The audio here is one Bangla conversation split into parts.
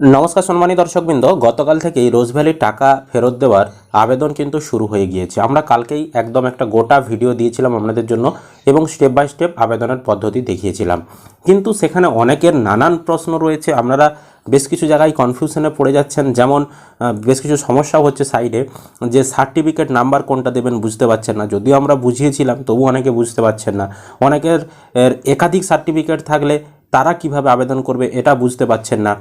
নমস্কার সম্মানী দর্শকবৃন্দ, গতকাল থেকেই রোজভ্যালির টাকা ফেরত দেওয়ার আবেদন কিন্তু শুরু হয়ে গিয়েছে। আমরা কালকেই একদম একটা গোটা ভিডিও দিয়েছিলাম আপনাদের জন্য এবং স্টেপ বাই স্টেপ আবেদনের পদ্ধতি দেখিয়েছিলাম। কিন্তু সেখানে অনেকের নানান প্রশ্ন রয়েছে। আপনারা বেশ কিছু জায়গায় কনফিউশনে পড়ে যাচ্ছেন। যেমন বেশ কিছু সমস্যা হচ্ছে সাইডে যে সার্টিফিকেট নাম্বার কোনটা দেবেন বুঝতে পারছেন না। যদিও আমরা বুঝিয়েছিলাম, তবু অনেকে বুঝতে পারছেন না। অনেকের একাধিক সার্টিফিকেট থাকলে তারা কীভাবে আবেদন করবে এটা বুঝতে পারছেন না।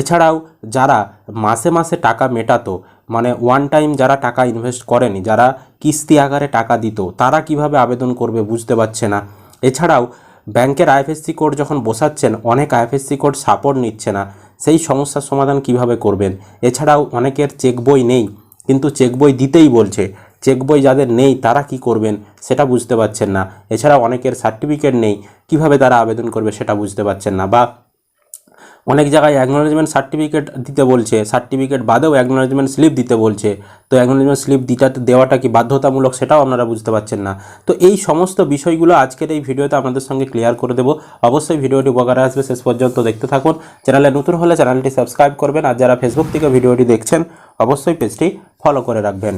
এছাড়াও যারা মাসে মাসে টাকা মেটাতো মানে ওয়ান টাইম যারা টাকা ইনভেস্ট করেনি, যারা কিস্তি আকারে টাকা দিত, তারা কীভাবে আবেদন করবে বুঝতে পারছে না। এছাড়াও ব্যাংকের আইএফএসসি কোড যখন বসাচ্ছেন, অনেক আইএফএসসি কোড সাপোর্ট নিচ্ছে না। সেই সমস্যার সমাধান কীভাবে করবেন? এছাড়াও অনেকের চেক বই নেই, কিন্তু চেক বই দিতেই বলছে। চেক বই যাদের নেই, তারা কি করবেন সেটা বুঝতে পারছেন না। এছাড়া অনেকের সার্টিফিকেট নেই, কীভাবে তারা আবেদন করবে সেটা বুঝতে পারছেন না। বা অনেক জায়গায় অ্যাকনোলেজমেন্ট সার্টিফিকেট দিতে বলছে সার্টিফিকেট বাদেও অ্যাকনোলেজমেন্ট স্লিপ দিতে বলছে। তো অ্যাকনোলেজমেন্ট স্লিপ দিটা দেওয়াটা কি বাধ্যতামূলক সেটাও আপনারা বুঝতে পারছেন না। তো এই সমস্ত বিষয়গুলো আজকের এই ভিডিওতে আপনাদের সঙ্গে ক্লিয়ার করে দেবো। অবশ্যই ভিডিওটি উপকারে আসবে, শেষ পর্যন্ত দেখতে থাকুন। চ্যানেলে নতুন হলে চ্যানেলটি সাবস্ক্রাইব করবেন আর যারা ফেসবুক থেকে ভিডিওটি দেখছেন, অবশ্যই পেজটি ফলো করে রাখবেন।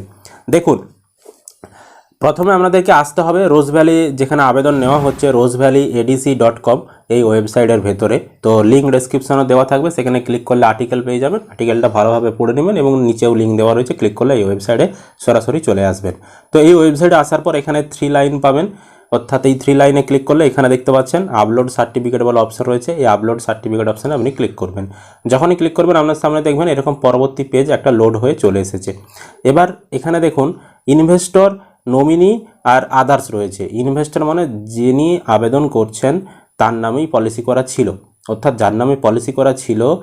দেখুন প্রথমে আপনাদেরকে আসতে হবে রোজ ভ্যালি, যেখানে আবেদন নেওয়া হচ্ছে Rose Valley ADC dot com এই ওয়েবসাইটের ভেতরে। তো লিঙ্ক ডেসক্রিপশনে দেওয়া থাকবে, সেখানে ক্লিক করলে আর্টিকেল পেয়ে যাবেন। আর্টিকেলটা ভালোভাবে পড়ে নেবেন এবং নিচেও লিঙ্ক দেওয়া রয়েছে ক্লিক করলে এই ওয়েবসাইটে সরাসরি চলে আসবেন। তো এই ওয়েবসাইটে আসার পর এখানে থ্রি লাইন পাবেন। অর্থাৎ এই থ্রি লাইনে ক্লিক করলে এখানে দেখতে পাচ্ছেন আপলোড সার্টিফিকেট বলে অপশন রয়েছে। এই আপলোড সার্টিফিকেট অপশানে আপনি ক্লিক করবেন। যখনই ক্লিক করবেন, আপনার সামনে দেখবেন এরকম পরবর্তী পেজ একটা লোড হয়ে চলে এসেছে। এবার এখানে দেখুন ইনভেস্টর নমিনি আর আদার্স রয়েছে। ইনভেস্টার মানে যিনি আবেদন করছেন, তার নামেই পলিসি করা ছিল। অর্থাৎ যার নামে পলিসি করা ছিল,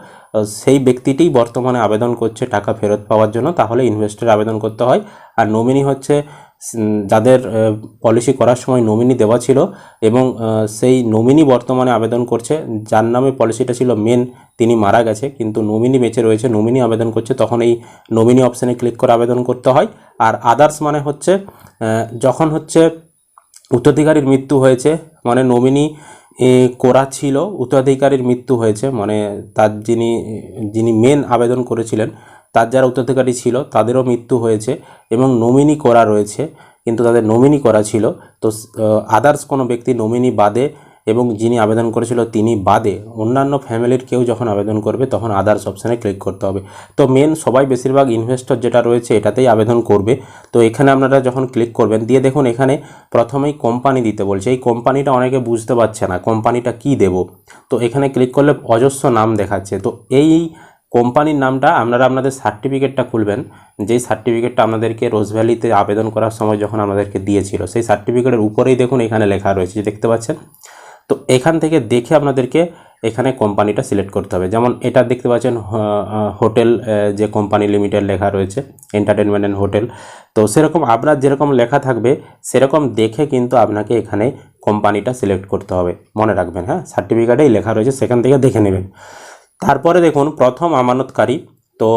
সেই ব্যক্তিটিই বর্তমানে আবেদন করছে টাকা ফেরত পাওয়ার জন্য। তাহলে ইনভেস্টর আবেদন করতে হয়। আর নমিনি হচ্ছে যাদের পলিসি করার সময় নমিনি দেওয়া ছিল এবং সেই নমিনি বর্তমানে আবেদন করছে, যার নামে পলিসিটা ছিল মেন তিনি মারা গেছে, কিন্তু নমিনি বেঁচে রয়েছে নমিনি আবেদন করছে, তখন এই নমিনি অপশানে ক্লিক করে আবেদন করতে হয়। আর আদার্স মানে হচ্ছে যখন হচ্ছে উত্তরাধিকারীর মৃত্যু হয়েছে মানে নমিনি করা ছিল, উত্তরাধিকারীর মৃত্যু হয়েছে মানে তার যিনি যিনি মেন আবেদন করেছিলেন তার যারা উত্তরাধিকারী ছিল, তাদেরও মৃত্যু হয়েছে এবং নমিনি করা রয়েছে, কিন্তু তাদের নমিনি করা ছিল। তো আদার্স কোনো ব্যক্তি নমিনি বাদে এবং যিনি আবেদন করেছিল তিনি বাদে। অন্যান্য ফ্যামিলির কেউ যখন আবেদন করবে, তখন আদার্স অপশানে ক্লিক করতে হবে। তো মেন সবাই বেশিরভাগ ইনভেস্টর যেটা রয়েছে, এটাতেই আবেদন করবে। তো, এখানে আপনারা যখন ক্লিক করবেন, দিয়ে দেখুন এখানে প্রথমেই কোম্পানি দিতে বলছে। এই কোম্পানিটা অনেকে বুঝতে পারছে না কোম্পানিটা কি দেব? তো, এখানে ক্লিক করলে অজস্র নাম দেখাচ্ছে। তো, এই কোম্পানির নামটা আপনারা আপনাদের সার্টিফিকেটটা খুলবেন। যেই সার্টিফিকেটটা আপনাদেরকে রোজভ্যালিতে আবেদন করার সময় যখন আমাদেরকে দিয়েছিল, সেই সার্টিফিকেটের উপরেই দেখুন এখানে লেখা রয়েছে দেখতে পাচ্ছেন? তো এখান থেকে দেখে আপনাদেরকে এখানে কোম্পানিটা সিলেক্ট করতে হবে। যেমন এটা দেখতে পাচ্ছেন হোটেল যে কোম্পানি লিমিটেড লেখা রয়েছে এন্টারটেনমেন্ট অ্যান্ড হোটেল তো সেরকম আপনার যেরকম লেখা থাকবে, সেরকম দেখে কিন্তু আপনাকে এখানে কোম্পানিটা সিলেক্ট করতে হবে। মনে রাখবেন হ্যাঁ? সার্টিফিকেটেই লেখা রয়েছে, সেখান থেকে দেখে নেবেন। তারপরে দেখুন, প্রথম আমানতকারী। তো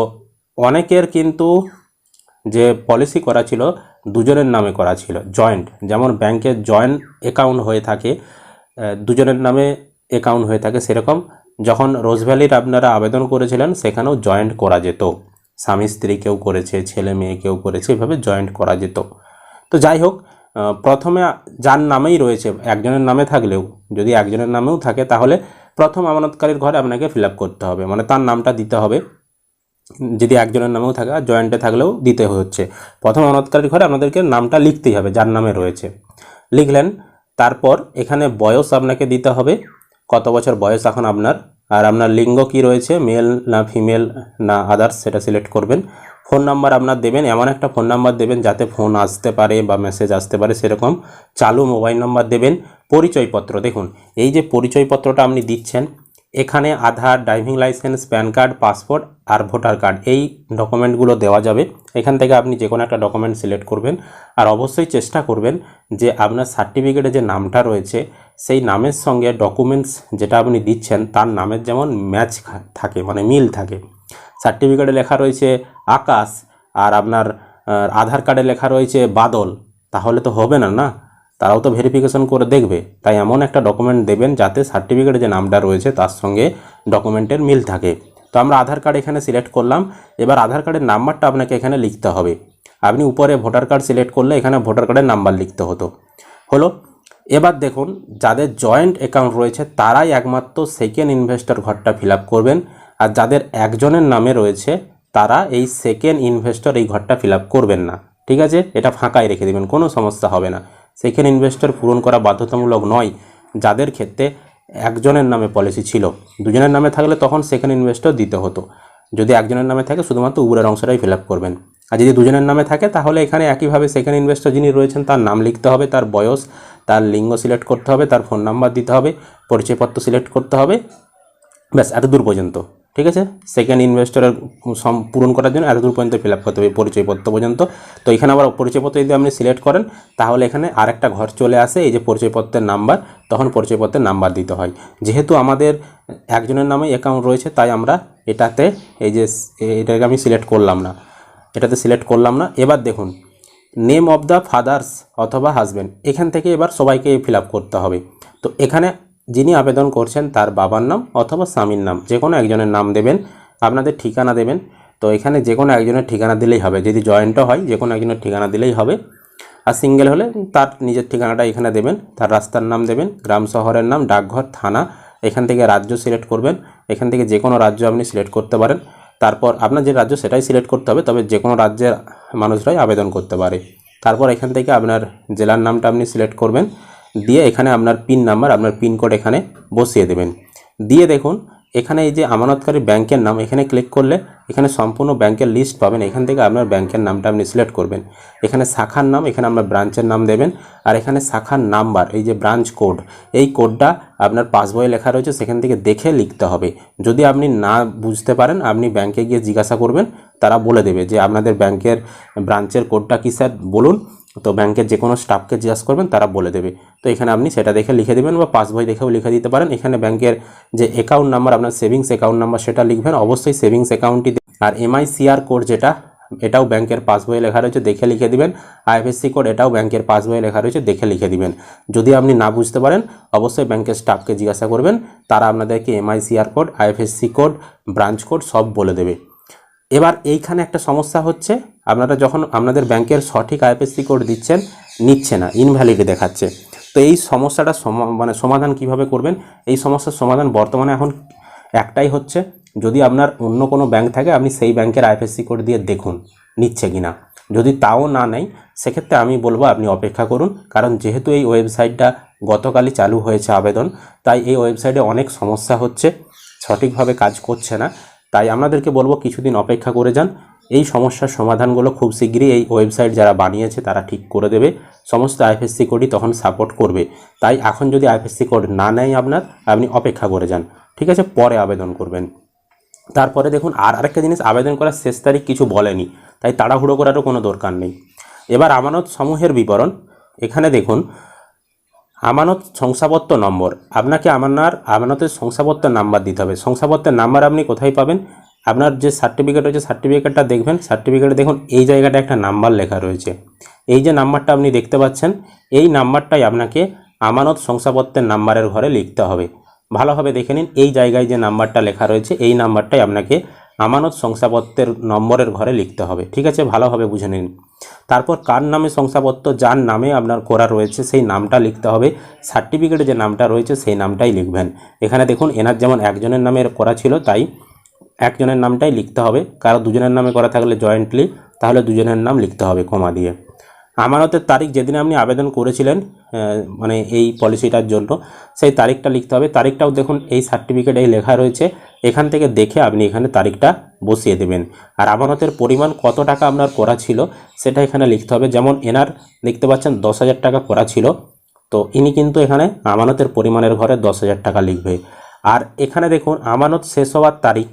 অনেকের কিন্তু যে পলিসি করা ছিল, দুজনের নামে করা ছিল জয়েন্ট যেমন ব্যাংকের জয়েন্ট অ্যাকাউন্ট হয়ে থাকে দুজনের নামে অ্যাকাউন্ট হয়ে থাকে সেরকম। যখন রোজভ্যালির আপনারা আবেদন করেছিলেন, সেখানেও জয়েন্ট করা যেত। স্বামী, স্ত্রী কেউ করেছে, ছেলে, মেয়ে কেউ করেছে, এভাবে জয়েন্ট করা যেত। তো যাই হোক প্রথমে যার নামেই রয়েছে, একজনের নামে থাকলেও, যদি একজনের নামেও থাকে, তাহলে প্রথম আমানতকারীর ঘরে আপনাকে ফিল করতে হবে। মানে তার নামটা দিতে হবে। যদি একজনের নামেও থাকে আর জয়েন্টে থাকলেও দিতে হচ্ছে। প্রথম আমানতকারীর ঘরে আপনাদেরকে নামটা লিখতেই হবে, যার নামে রয়েছে। লিখলেন, তারপর এখানে বয়স আপনাকে দিতে হবে। কত বছর বয়স এখন আপনার? আর আপনার লিঙ্গ কি রয়েছে? মেল না ফিমেল না আদার্স? সেটা সিলেক্ট করবেন। ফোন নাম্বার আপনার দেবেন, এমন একটা ফোন নাম্বার দেবেন যাতে ফোন আসতে পারে বা মেসেজ আসতে পারে, সেরকম চালু মোবাইল নাম্বার দেবেন, পরিচয়পত্র। দেখুন, এই যে পরিচয়পত্রটা আপনি দিচ্ছেন, এখানে Aadhaar driving licence PAN card passport আর ভোটার কার্ড এই ডকুমেন্টগুলো দেওয়া যাবে। এখান থেকে আপনি যে কোনো একটা ডকুমেন্ট সিলেক্ট করবেন আর অবশ্যই চেষ্টা করবেন যে আপনার সার্টিফিকেটে যে নামটা রয়েছে, সেই নামের সঙ্গে ডকুমেন্টস যেটা আপনি দিচ্ছেন, তার নামের যেমন ম্যাচ থাকে মানে মিল থাকে। সার্টিফিকেটে লেখা রয়েছে আকাশ আর আপনার আধার কার্ডে লেখা রয়েছে বাদল। তাহলে তো হবে না না? তারাও তো ভেরিফিকেশন করে দেখবে। তাই এমন একটা ডকুমেন্ট দেবেন যাতে সার্টিফিকেটে যে নামটা রয়েছে তার সঙ্গে ডকুমেন্টের মিল থাকে। তো আমরা আধার কার্ড এখানে সিলেক্ট করলাম। এবার আধার কার্ডের নাম্বারটা আপনাকে এখানে লিখতে হবে। আপনি উপরে ভোটার কার্ড সিলেক্ট করলে এখানে ভোটার কার্ডের নাম্বার লিখতে হতো। হলো, এবার দেখুন, যাদের জয়েন্ট অ্যাকাউন্ট রয়েছে তারাই একমাত্র সেকেন্ড ইনভেস্টর ঘরটা ফিল করবেন। আর যাদের একজনের নামে রয়েছে, তারা এই সেকেন্ড ইনভেস্টর এই ঘরটা ফিল করবেন না। ঠিক আছে? এটা ফাঁকাই রেখে দেবেন, কোনো সমস্যা হবে না। সেকেন্ড ইনভেস্টর পূরণ করা বাধ্যতামূলক নয়। যাদের ক্ষেত্রে একজনের নামে পলিসি ছিল, দুজনের নামে থাকলে তখন সেকেন্ড ইনভেস্টর দিতে হতো। যদি একজনের নামে থাকে, শুধুমাত্র উপরের অংশটাই ফিল করবেন। আর যদি দুজনের নামে থাকে, তাহলে এখানে একইভাবে সেকেন্ড ইনভেস্টর যিনি রয়েছেন, তার নাম লিখতে হবে, তার বয়স, তার লিঙ্গ সিলেক্ট করতে হবে, তার ফোন নাম্বার দিতে হবে, পরিচয়পত্র সিলেক্ট করতে হবে। ব্যাস এত দূর পর্যন্ত। ঠিক আছে? সেকেন্ড ইনভেস্টরের সম, পূরণ করার জন্য এত দূর পর্যন্ত ফিল আপ করতে হবে পরিচয়পত্র পর্যন্ত। তো এখানে আবার পরিচয়পত্র যদি আপনি সিলেক্ট করেন, তাহলে এখানে আরেকটা ঘর চলে আসে, এই যে পরিচয়পত্রের নাম্বার তখন পরিচয়পত্রের নাম্বার দিতে হয়। যেহেতু আমাদের একজনের নামে অ্যাকাউন্ট রয়েছে, তাই আমরা এটাতে, এই যে এটাকে আমি সিলেক্ট করলাম না। এটাতে সিলেক্ট করলাম না। এবার দেখুন নেম অফ দ্য ফাদার্স অথবা হাজব্যান্ড এখান থেকে এবার সবাইকে ফিল করতে হবে। তো এখানে যিনি আবেদন করছেন তার বাবার নাম অথবা স্বামীর নাম, যে কোনো একজনের নাম দেবেন, আপনাদের ঠিকানা দেবেন। তো এখানে যে কোনো একজনের ঠিকানা দিলেই হবে। যদি জয়েন্টও হয়, যে কোনো একজনের ঠিকানা দিলেই হবে। আর সিঙ্গেল হলে তার নিজের ঠিকানাটা এখানে দেবেন। তার রাস্তার নাম দেবেন, গ্রাম শহরের নাম, ডাকঘর, থানা, এখান থেকে রাজ্য সিলেক্ট করবেন। এখান থেকে যে কোনো রাজ্য আপনি সিলেক্ট করতে পারেন। তারপর আপনার যে রাজ্য, সেটাই সিলেক্ট করতে হবে, তবে যে কোনো রাজ্যের মানুষরাই আবেদন করতে পারে। তারপর এখান থেকে আপনার জেলার নামটা আপনি সিলেক্ট করবেন। দিয়ে এখানে আপনার পিন নাম্বার আপনার পিন কোড এখানে বসিয়ে দেবেন। দিয়ে দেখুন, এখানে এই যে আমানতকারী ব্যাংকের নাম, এখানে ক্লিক করলে এখানে সম্পূর্ণ ব্যাংকের লিস্ট পাবেন। এখান থেকে আপনার ব্যাংকের নামটা আপনি সিলেক্ট করবেন। এখানে শাখার নাম, এখানে আপনার ব্রাঞ্চের নাম দেবেন। আর এখানে শাখার নাম্বার এই যে ব্রাঞ্চ কোড এই কোডটা আপনার পাসবইয়ে লেখা রয়েছে, সেখান থেকে দেখে লিখতে হবে। যদি আপনি না বুঝতে পারেন, আপনি ব্যাংকে গিয়ে জিজ্ঞাসা করবেন, তারা বলে দেবে যে আপনাদের ব্যাংকের ব্রাঞ্চের কোডটা কী স্যার বলুন। তো ব্যাংকের যে কোনো স্টাফকে জিজ্ঞাসা করবেন, তারা বলে দেবে। তো এখানে আপনি সেটা দেখে লিখে দেবেন বা পাসবই দেখেও লিখে দিতে পারেন। এখানে ব্যাংকের যে অ্যাকাউন্ট নাম্বার আপনার সেভিংস অ্যাকাউন্ট নাম্বার সেটা লিখবেন। অবশ্যই সেভিংস অ্যাকাউন্টটি আর এমআইসিআর কোড যেটা, এটাও ব্যাংকের পাসবইয়ে লেখা রয়েছে, দেখে লিখে দিবেন। আইএফএসসি কোড এটাও ব্যাংকের পাসবইয়ে লেখা রয়েছে, দেখে লিখে দিবেন। যদি আপনি না বুঝতে পারেন, অবশ্যই ব্যাংকের স্টাফকে জিজ্ঞাসা করবেন। তারা আপনাদেরকে MICR code IFSC code branch code সব বলে দেবে। এবার এইখানে একটা সমস্যা হচ্ছে আপনারা যখন আপনাদের ব্যাংকের সঠিক আইএফএসসি কোড দিচ্ছেন, নিচ্ছে না ইনভ্যালিড দেখাচ্ছে। তো এই সমস্যাটা সমা- মানে সমাধান কীভাবে করবেন? এই সমস্যার সমাধান বর্তমানে এখন একটাই হচ্ছে, যদি আপনার অন্য কোনো ব্যাংক থাকে, আপনি সেই ব্যাংকের আইএফএসসি কোড দিয়ে দেখুন, নিচ্ছে কি না যদি তাও না নেয়, সেক্ষেত্রে আমি বলব আপনি অপেক্ষা করুন, কারণ যেহেতু এই ওয়েবসাইটটা গতকালই চালু হয়েছে আবেদন, তাই এই ওয়েবসাইটে অনেক সমস্যা হচ্ছে, সঠিকভাবে কাজ করছে না। তাই আপনাদেরকে বলব কিছুদিন অপেক্ষা করে যান এই সমস্যার সমাধানগুলো খুব শীঘ্রই এই ওয়েবসাইট যারা বানিয়েছে তারা ঠিক করে দেবে। সমস্ত আইএফএসসি কোডই তখন সাপোর্ট করবে। তাই এখন যদি আইএফএসসি কোড না নেয় আপনার, আপনি অপেক্ষা করে যান। ঠিক আছে? পরে আবেদন করবেন। তারপরে দেখুন, আর আরেকটা জিনিস, আবেদন করার শেষ তারিখ কিছু বলেনি। তাই তাড়াহুড়ো করারও কোনো দরকার নেই। এবার আমানত সমূহের বিবরণ। এখানে দেখুন, আমানত শংসাপত্র নম্বর। আপনাকে আপনার আমানতের শংসাপত্র নাম্বার দিতে হবে। শংসাপত্রের নাম্বার আপনি কোথায় পাবেন? আপনার যে সার্টিফিকেট রয়েছে সার্টিফিকেটটা দেখবেন। সার্টিফিকেটে দেখুন, এই জায়গাটা একটা নাম্বার লেখা রয়েছে। এই যে নাম্বারটা আপনি দেখতে পাচ্ছেন, এই নাম্বারটাই আপনাকে আমানত শংসাপত্রের নাম্বারের ঘরে লিখতে হবে। ভালোভাবে দেখে নিন, এই জায়গায় যে নাম্বারটা লেখা রয়েছে, এই নাম্বারটাই আপনাকে আমানত শংসাপত্রের নম্বরের ঘরে লিখতে হবে। ঠিক আছে? ভালোভাবে বুঝে নিন। তারপর কার নামে শংসাপত্র, যার নামে আপনার করা রয়েছে, সেই নামটা লিখতে হবে। সার্টিফিকেটে যে নামটা রয়েছে, সেই নামটাই লিখবেন। এখানে দেখুন, এনার যেমন একজনের নামে করা ছিল, তাই একজনের নামটাই লিখতে হবে। কারও দুজনের নামে করা থাকলে জয়েন্টলি তাহলে দুজনের নাম লিখতে হবে কমা দিয়ে। আমানতের তারিখ যেদিন আপনি আবেদন করেছিলেন মানে এই পলিসিটার জন্য, সেই তারিখটা লিখতে হবে। তারিখটাও দেখুন, এই সার্টিফিকেটে লেখা রয়েছে। এখান থেকে দেখে আপনি এখানে তারিখটা বসিয়ে দেবেন। আর আমানতের পরিমাণ কত টাকা আপনার করা ছিল, সেটা এখানে লিখতে হবে। যেমন এনার দেখতে পাচ্ছেন, দশ হাজার টাকা করা ছিল। তো ইনি কিন্তু এখানে আমানতের পরিমাণের ঘরে দশ হাজার টাকা লিখবে। আর এখানে দেখুন, আমানত শেষ হওয়ার তারিখ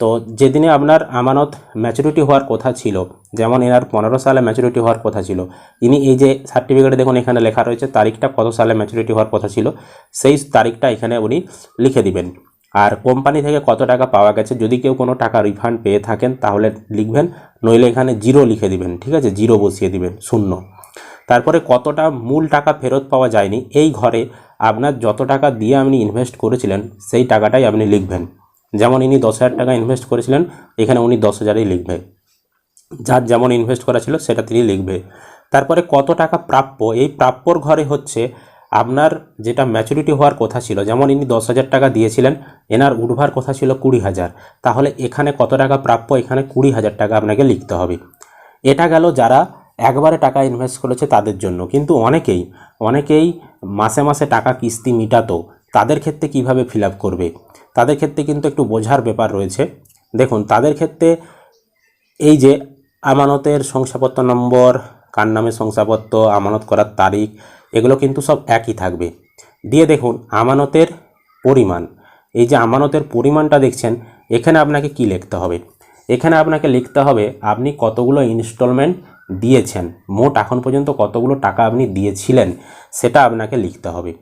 তো যেদিনে আপনার আমানত ম্যাচুরিটি হওয়ার কথা ছিল, যেমন এনার পনেরো সালে ম্যাচুরিটি হওয়ার কথা ছিল, ইনি এই যে সার্টিফিকেটে দেখুন এখানে লেখা রয়েছে, তারিখটা কত সালে ম্যাচুরিটি হওয়ার কথা ছিল, সেই তারিখটা এখানে উনি লিখে দিবেন। আর কোম্পানি থেকে কত টাকা পাওয়া গেছে, যদি কেউ কোনো টাকা রিফান্ড পেয়ে থাকেন, তাহলে লিখবেন, নইলে এখানে জিরো লিখে দিবেন, ঠিক আছে? জিরো বসিয়ে দিবেন, শূন্য। তারপরে কতটা মূল টাকা ফেরত পাওয়া যায়নি, এই ঘরে আপনার যত টাকা দিয়ে আপনি ইনভেস্ট করেছিলেন, সেই টাকাটাই আপনি লিখবেন। যেমন ইনি দশ হাজার টাকা ইনভেস্ট করেছিলেন, এখানে উনি দশ হাজারই লিখবে। যার যেমন ইনভেস্ট করা ছিল, সেটা তিনি লিখবে। তারপরে কত টাকা প্রাপ্য? এই প্রাপ্যর ঘরে হচ্ছে আপনার যেটা ম্যাচুরিটি হওয়ার কথা ছিল, যেমন ইনি দশ হাজার টাকা দিয়েছিলেন, এনার উঠবার কথা ছিল কুড়ি হাজার। তাহলে এখানে কত টাকা প্রাপ্য? এখানে কুড়ি হাজার টাকা আপনাকে লিখতে হবে। এটা গেল যারা একবারে টাকা ইনভেস্ট করেছে তাদের জন্য। কিন্তু অনেকেই অনেকেই মাসে মাসে টাকা কিস্তি মিটাতো, তাদের ক্ষেত্রে কীভাবে ফিল করবে? তাদের ক্ষেত্রে কিন্তু একটু বোঝার ব্যাপার রয়েছে। দেখুন, তাদের ক্ষেত্রে এই যে আমানতের শংসাপত্র নম্বর, কার নামে শংসাপত্র, আমানত করার তারিখ, এগুলো কিন্তু সব একই থাকবে। দিয়ে দেখুন, আমানতের পরিমাণ। এই যে আমানতের পরিমাণটা দেখছেন, এখানে আপনাকে কি লিখতে হবে? এখানে আপনাকে লিখতে হবে, আপনি কতগুলো ইনস্টলমেন্ট দিয়েছেন? মোট এখন পর্যন্ত কতগুলো টাকা আপনি দিয়েছিলেন? সেটা আপনাকে লিখতে হবে।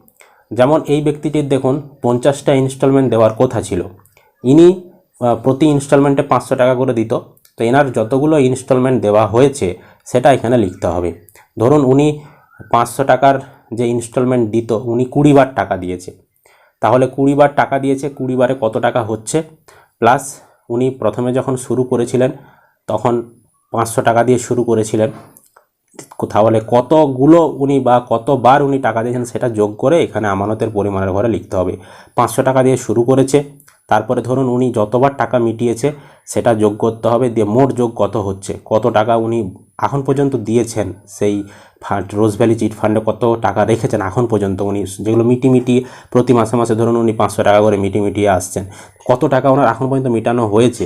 যেমন এই ব্যক্তিটির দেখুন পঞ্চাশটা ইনস্টলমেন্ট দেওয়ার কথা ছিল। ইনি প্রতি ইনস্টলমেন্টে পাঁচশো টাকা করে দিত। তো এনার যতগুলো ইনস্টলমেন্ট দেওয়া হয়েছে, সেটা এখানে লিখতে হবে। ধরুন উনি পাঁচশো টাকার যে ইনস্টলমেন্ট দিত, উনি কুড়ি বার টাকা দিয়েছে। তাহলে কুড়ি বার টাকা দিয়েছে কুড়ি বারে কত টাকা হচ্ছে? প্লাস উনি প্রথমে যখন শুরু করেছিলেন, তখন পাঁচশো টাকা দিয়ে শুরু করেছিলেন। তাহলে কতগুলো উনি বা কতবার উনি টাকা দিয়েছেন সেটা যোগ করে এখানে আমানতের পরিমাণের ঘরে লিখতে হবে। পাঁচশো টাকা দিয়ে শুরু করেছে, তারপরে ধরুন উনি যতবার টাকা মিটিয়েছে সেটা যোগ করতে হবে, দিয়ে মোট যোগ কত হচ্ছে, কত টাকা উনি এখন পর্যন্ত দিয়েছেন, সেই ফান্ড, রোজ ভ্যালি চিট ফান্ডে কত টাকা রেখেছেন এখন পর্যন্ত উনি, যেগুলো মিটি মিটি প্রতি মাসে মাসে ধরুন উনি পাঁচশো টাকা করে মিটি মিটিয়ে আসছেন, কত টাকা ওনার এখন পর্যন্ত মিটানো হয়েছে,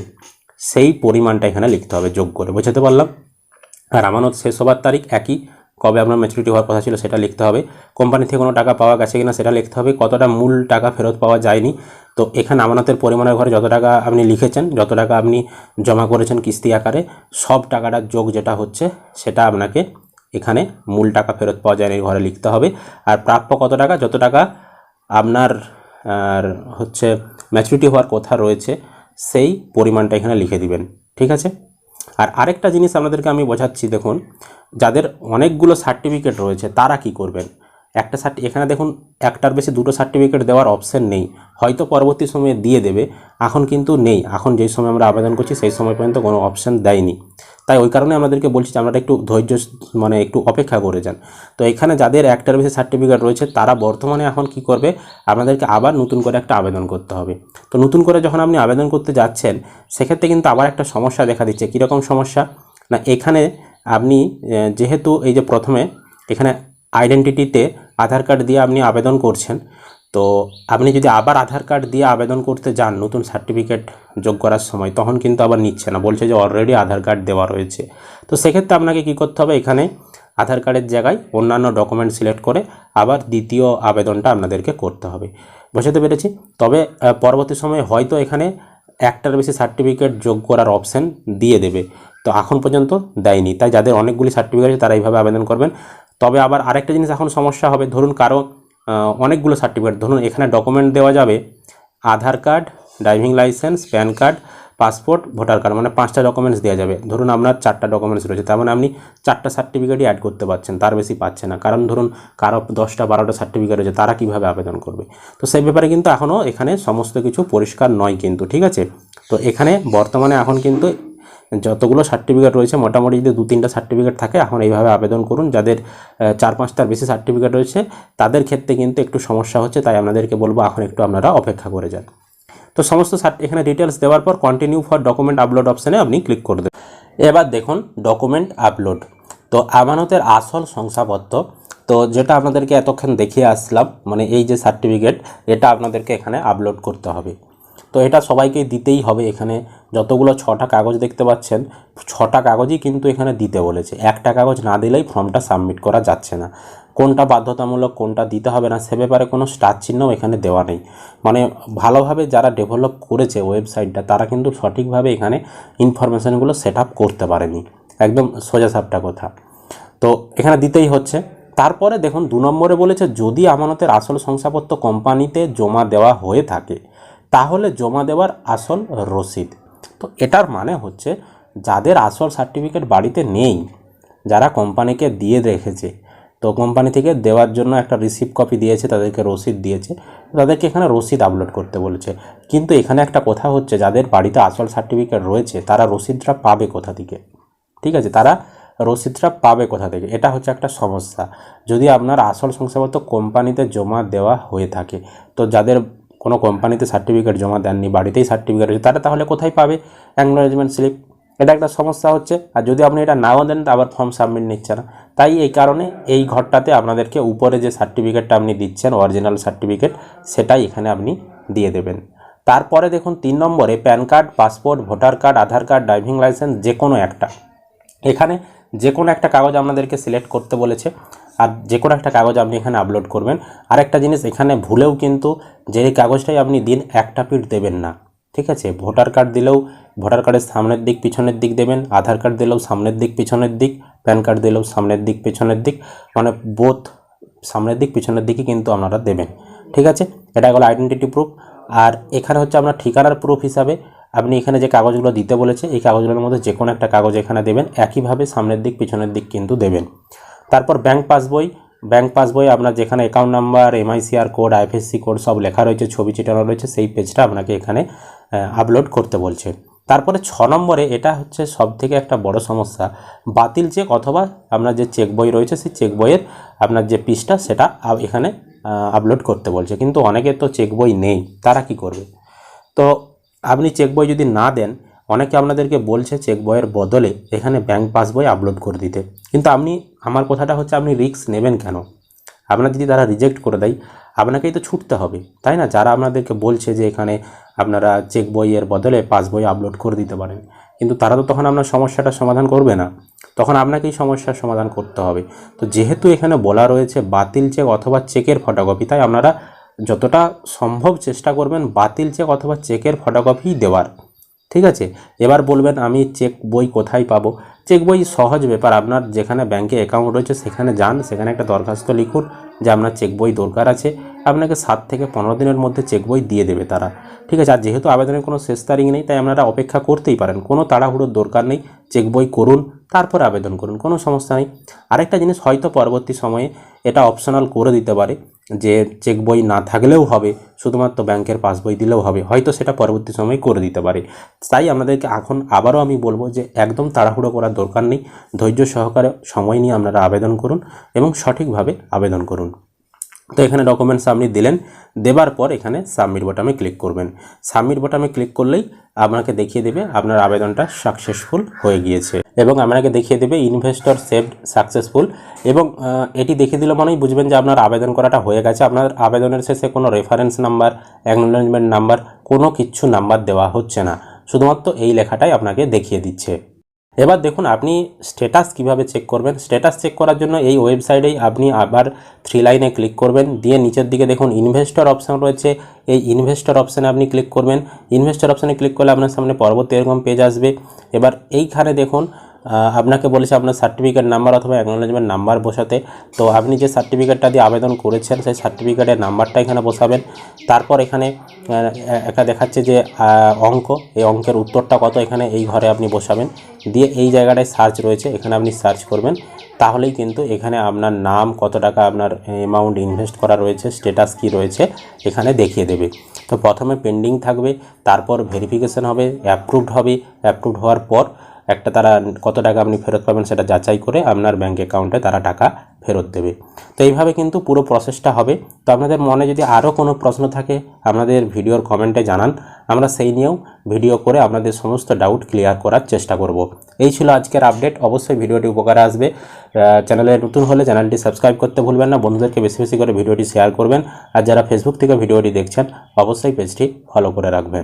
সেই পরিমাণটা এখানে লিখতে হবে যোগ করে, বোঝাতে পারলাম? আর আমানত শেষ হবার তারিখ একই। কবে আপনার ম্যাচুরিটি হওয়ার কথা ছিল সেটা লিখতে হবে। কোম্পানি থেকে কোনো টাকা পাওয়া গেছে কিনা সেটা লিখতে হবে। কতটা মূল টাকা ফেরত পাওয়া যায়নি। তো এখানে আমানতের পরিমাণের ঘরে যত টাকা আপনি লিখেছেন, যত টাকা আপনি জমা করেছেন কিস্তি আকারে, সব টাকাটার যোগ যেটা হচ্ছে, সেটা আপনাকে এখানে মূল টাকা ফেরত পাওয়া যায়নি ঘরে লিখতে হবে। আর প্রাপ্য কত টাকা? যত টাকা আপনার, আর হচ্ছে ম্যাচুরিটি হওয়ার কথা রয়েছে, সেই পরিমাণটা এখানে লিখে দিবেন। ঠিক আছে? আর আরেকটা জিনিস আপনাদেরকে আমি বোঝাচ্ছি দেখুন যাদের অনেকগুলো সার্টিফিকেট রয়েছে তারা কি করবেন? একটা সার্টি এখানে দেখুন একটার বেশি দুটো সার্টিফিকেট দেওয়ার অপশান নেই। হয়তো পরবর্তী সময়ে দিয়ে দেবে, এখন কিন্তু নেই। এখন যেই সময় আমরা আবেদন করছি, সেই সময় পর্যন্ত কোনো অপশান দেয়নি। তাই ওই কারণে আমাদেরকে বলছি যে আপনারা একটু ধৈর্য মানে একটু অপেক্ষা করে যান। তো এখানে যাদের একটার বেশি সার্টিফিকেট রয়েছে, তারা বর্তমানে এখন কি করবে, আপনাদেরকে আবার নতুন করে একটা আবেদন করতে হবে। তো নতুন করে যখন আপনি আবেদন করতে যাচ্ছেন, সেক্ষেত্রে কিন্তু আবার একটা সমস্যা দেখা দিচ্ছে। কীরকম সমস্যা? না, এখানে আপনি যেহেতু এই যে প্রথমে, এখানে আইডেন্টিটিতে আধার কার্ড দিয়ে আপনি আবেদন করছেন, তো আপনি যদি আবার আধার কার্ড দিয়ে আবেদন করতে যান নতুন সার্টিফিকেট যোগ করার সময়, তখন কিন্তু আবার নিচ্ছে না, বলছে যে অলরেডি আধার কার্ড দেওয়া রয়েছে। তো সেক্ষেত্রে আপনাকে কি করতে হবে, এখানে আধার কার্ডের জায়গায় অন্যান্য ডকুমেন্ট সিলেক্ট করে আবার দ্বিতীয় আবেদনটা আপনাদেরকে করতে হবে। বুঝতে পেরেছি? তবে পরবর্তী সময়ে হয়তো এখানে একটার বেশি সার্টিফিকেট যোগ করার অপশান দিয়ে দেবে। তো এখন পর্যন্ত দেয়নি। তাই যাদের অনেকগুলি সার্টিফিকেট আছে, তারা এইভাবে আবেদন করবেন। তবে আবার আরেকটা জিনিস এখন সমস্যা হবে, ধরুন কারও অনেকগুলো সার্টিফিকেট ধরুন এখানে ডকুমেন্ট দেওয়া যাবে, Aadhaar card driving licence PAN card passport voter card মানে পাঁচটা ডকুমেন্টস দেওয়া যাবে। ধরুন আপনার চারটা ডকুমেন্টস রয়েছে, তার মানে আপনি চারটা সার্টিফিকেটই অ্যাড করতে পারছেন, তার বেশি পাচ্ছে না। কারণ ধরুন কারও দশটা বারোটা সার্টিফিকেট রয়েছে, তারা কীভাবে আবেদন করবে? তো সেই ব্যাপারে কিন্তু এখনও এখানে সমস্ত কিছু পরিষ্কার নয় কিন্তু, ঠিক আছে? তো এখানে বর্তমানে এখন কিন্তু যতগুলো সার্টিফিকেট রয়েছে, মোটামুটি যদি দু তিনটা সার্টিফিকেট থাকে, এখন এইভাবে আবেদন করুন। যাদের চার পাঁচটার বেশি সার্টিফিকেট রয়েছে, তাদের ক্ষেত্রে কিন্তু একটু সমস্যা হচ্ছে, তাই আপনাদেরকে বলব এখন একটু আপনারা অপেক্ষা করে যান। তো সমস্ত এখানে ডিটেলস দেওয়ার পর কন্টিনিউ ফর ডকুমেন্ট আপলোড অপশানে আপনি ক্লিক করে দেবেন। এবার দেখুন ডকুমেন্ট আপলোড তো আমানতের আসল শংসাপত্র, তো যেটা আপনাদেরকে এতক্ষণ দেখিয়ে আসলাম মানে এই যে সার্টিফিকেট এটা আপনাদেরকে এখানে আপলোড করতে হবে। তো এটা সবাইকে দিতেই হবে এখানে। যতগুলো ছটা কাগজ দেখতে পাচ্ছেন, ছটা কাগজই কিন্তু এখানে দিতে বলেছে। একটা কাগজ না দিলেই ফর্মটা সাবমিট করা যাচ্ছে না। কোনটা বাধ্যতামূলক, কোনটা দিতে হবে না, সে ব্যাপারে কোনো স্টার চিহ্নও এখানে দেওয়া নেই। মানে ভালোভাবে যারা ডেভেলপ করেছে ওয়েবসাইটটা, তারা কিন্তু সঠিকভাবে এখানে ইনফরমেশানগুলো সেট আপ করতে পারেনি। একদম সোজাসাপটা কথা। তো এখানে দিতেই হচ্ছে। তারপরে দেখুন, দু নম্বরে বলেছে, যদি আমানতের আসল শংসাপত্র কোম্পানিতে জমা দেওয়া হয়ে থাকে তাহলে জমা দেওয়ার আসল রসিদ। তো এটার মানে হচ্ছে যাদের আসল সার্টিফিকেট বাড়িতে নেই, যারা কোম্পানিকে দিয়ে রেখেছে, তো কোম্পানি থেকে দেওয়ার জন্য একটা রিসিপ্ট কপি দিয়েছে, তাদেরকে রসিদ দিয়েছে, তাদেরকে এখানে রসিদ আপলোড করতে বলেছে। কিন্তু এখানে একটা কথা হচ্ছে, যাদের বাড়িতে আসল সার্টিফিকেট রয়েছে, তারা রসিদটা পাবে কোথা থেকে? ঠিক আছে, তারা রসিদটা পাবে কোথা থেকে? এটা হচ্ছে একটা সমস্যা। যদি আপনার আসল শংসাপত্র কোম্পানিতে জমা দেওয়া হয়ে থাকে, তো যাদের কোনো কোম্পানিতে সার্টিফিকেট জমা দেননি, বাড়িতেই সার্টিফিকেট রয়েছে, তারা তাহলে কোথায় পাবে? অ্যাকনোলেজমেন্ট স্লিপ এটা একটা সমস্যা হচ্ছে, আর যদি আপনি এটা নাও দেন আবার ফর্ম সাবমিট নিচ্ছে না। তাই এই কারণে এই ঘরটাতে আপনাদেরকে উপরে যে সার্টিফিকেটটা আপনি দিচ্ছেন অরিজিনাল সার্টিফিকেট সেটাই এখানে আপনি দিয়ে দেবেন। তারপরে দেখুন, তিন নম্বরে PAN card, passport, voter card, Aadhaar card, driving licence যে কোনো একটা। এখানে যে কোনো একটা কাগজ আপনাদেরকে সিলেক্ট করতে বলেছে। আর যে কোনো একটা কাগজ আপনি এখানে আপলোড করবেন। আরেকটা জিনিস, এখানে ভুলেও কিন্তু যে কাগজটাই আপনি দিন, একটা পিঠ দেবেন না। ঠিক আছে? ভোটার কার্ড দিলেও ভোটার কার্ডের সামনের দিক, পিছনের দিক দেবেন। আধার কার্ড দিলেও সামনের দিক, পিছনের দিক। প্যান কার্ড দিলেও সামনের দিক, পিছনের দিক। মানে বোথ সামনের দিক, পিছনের দিকে কিন্তু আপনারা দেবেন। ঠিক আছে? এটা হলো আইডেন্টিটি প্রুফ আর এখানে হচ্ছে আপনার ঠিকানার প্রুফ হিসাবে আপনি এখানে যে কাগজগুলো দিতে বলেছে, এই কাগজগুলোর মধ্যে যে কোনো একটা কাগজ এখানে দেবেন। একইভাবে সামনের দিক, পিছনের দিক কিন্তু দেবেন। তারপর ব্যাংক পাসবই ব্যাংক পাসবই আপনার যেখানে account number MICR code IFSC code সব লেখা রয়েছে, ছবি চিটানো রয়েছে, সেই পেজটা আপনাকে এখানে আপলোড করতে বলছে। তারপরে ছ নম্বরে এটা হচ্ছে সব থেকে একটা বড় সমস্যা। বাতিল চেক অথবা আপনার যে চেক বই রয়েছে, সেই চেক বইয়ের আপনার যে পিসটা সেটা এখানে আপলোড করতে বলছে। কিন্তু অনেকের তো চেক বই নেই, তারা কি করবে? তো আপনি চেক বই যদি না দেন অনেকে আপনাদেরকে বলছে চেক বইয়ের বদলে এখানে ব্যাংক পাসবই আপলোড করে দিতে। কিন্তু আপনি, আমার কথাটা হচ্ছে আপনি রিস্ক নেবেন কেন? আপনার যদি তারা রিজেক্ট করে দেয়, আপনাকেই তো ছুটতে হবে, তাই না? যারা আপনাদেরকে বলছে যে এখানে আপনারা চেক বইয়ের বদলে পাস বই আপলোড করে দিতে পারেন, কিন্তু তারা তো তখন আপনার সমস্যাটা সমাধান করবে না। তখন আপনাকেই সমস্যার সমাধান করতে হবে। তো যেহেতু এখানে বলা রয়েছে বাতিল চেক অথবা চেকের ফটোকপি তাই আপনারা যতটা সম্ভব চেষ্টা করবেন বাতিল চেক অথবা চেকের ফটোকপি দেওয়ার। ঠিক আছে? এবার বলবেন আমি চেক বই কোথায় পাবো? চেক বই সহজ ব্যাপার। আপনার যেখানে ব্যাংকে অ্যাকাউন্ট রয়েছে, সেখানে যান। সেখানে একটা দরখাস্ত লিখুন যে আপনার চেক বই দরকার আছে। আপনাকে সাত থেকে পনেরো দিনের মধ্যে চেক বই দিয়ে দেবে তারা। ঠিক আছে? আর যেহেতু আবেদনের কোনো শেষ তারিখ নেই, তাই আপনারা অপেক্ষা করতেই পারেন। কোনো তাড়াহুড়োর দরকার নেই। চেক বই করুন, তারপর আবেদন করুন। কোনো সমস্যা নেই। আরেকটা জিনিস হয়তো পরবর্তী সময়ে এটা অপশনাল করে দিতে পারে। যে চেক বই না থাকলেও হবে, শুধুমাত্র ব্যাংকের পাসবই দিলেও হবে, হয়তো সেটা পরবর্তী সময়ে করে দিতে পারে। তাই আমাদেরকে এখন আবারও আমি বলব যে, একদম তাড়াহুড়ো করার দরকার নেই। ধৈর্য সহকারে সময় নিয়ে আপনারা আবেদন করুন এবং সঠিকভাবে আবেদন করুন। তো এখানে ডকুমেন্টস আপনি দিলেন, দেবার পর এখানে সাবমিট বাটনে ক্লিক করবেন। সাবমিট বাটনে ক্লিক করলেই আপনাকে দেখিয়ে দেবে আপনার আবেদনটা সাকসেসফুল হয়ে গিয়েছে এবং আপনাকে দেখিয়ে দেবে ইনভেস্টর সেভড সাকসেসফুল এবং এটি দেখিয়ে দিলে মনেই বুঝবেন যে আপনার আবেদন করাটা হয়ে গেছে। আপনার আবেদনের শেষে কোনো রেফারেন্স নাম্বার অ্যাকনোলেজমেন্ট নাম্বার কোনো কিচ্ছু নাম্বার দেওয়া হচ্ছে না। শুধুমাত্র এই লেখাটাই আপনাকে দেখিয়ে দিচ্ছে। এবার দেখুন, আপনি স্ট্যাটাস কীভাবে চেক করবেন? স্ট্যাটাস চেক করার জন্য এই ওয়েবসাইটেই আপনি আবার থ্রি লাইনে ক্লিক করবেন। দিয়ে নিচের দিকে দেখুন ইনভেস্টর অপশান রয়েছে। এই ইনভেস্টর অপশানে আপনি ক্লিক করবেন। ইনভেস্টর অপশানে ক্লিক করলে আপনার সামনে পরবর্তী এরকম পেজ আসবে। এবার এইখানে দেখুন আপনাকে বলেছে আপনার সার্টিফিকেট নাম্বার অথবা অ্যাকনোলেজমেন্ট নাম্বার বসাতে। তো আপনি যে সার্টিফিকেটটা দিয়ে আবেদন করেছেন, সেই সার্টিফিকেটের নাম্বারটা এখানে বসাবেন। তারপর এখানে একটা দেখাচ্ছে যে অঙ্ক, এই অঙ্কের উত্তরটা কত এখানে এই ঘরে আপনি বসাবেন। দিয়ে এই জায়গাটায় সার্চ রয়েছে, এখানে আপনি সার্চ করবেন। তাহলেই কিন্তু এখানে আপনার নাম, কত টাকা আপনার অ্যামাউন্ট ইনভেস্ট করা রয়েছে স্ট্যাটাস কি রয়েছে, এখানে দেখিয়ে দেবে। তো প্রথমে পেন্ডিং থাকবে, তারপর ভেরিফিকেশন হবে অ্যাপ্রুভড হবে। অ্যাপ্রুভড হওয়ার পর একটা তারা কত টাকা আপনি ফেরত পাবেন সেটা যাচাই করে আপনার ব্যাঙ্ক অ্যাকাউন্টে তারা টাকা ফেরত দেবে। তো এইভাবে কিন্তু পুরো প্রসেসটা হবে। তো আপনাদের মনে যদি আরও কোনো প্রশ্ন থাকে, আপনাদের ভিডিওর কমেন্টে জানান। আমরা সেই নিয়েও ভিডিও করে আপনাদের সমস্ত ডাউট ক্লিয়ার করার চেষ্টা করব। এই ছিল আজকের আপডেট অবশ্যই ভিডিওটি উপকারে আসবে। চ্যানেলে নতুন হলে চ্যানেলটি সাবস্ক্রাইব করতে ভুলবেন না। বন্ধুদেরকে বেশি বেশি করে ভিডিওটি শেয়ার করবেন। আর যারা ফেসবুক থেকে ভিডিওটি দেখছেন, অবশ্যই পেজটি ফলো করে রাখবেন।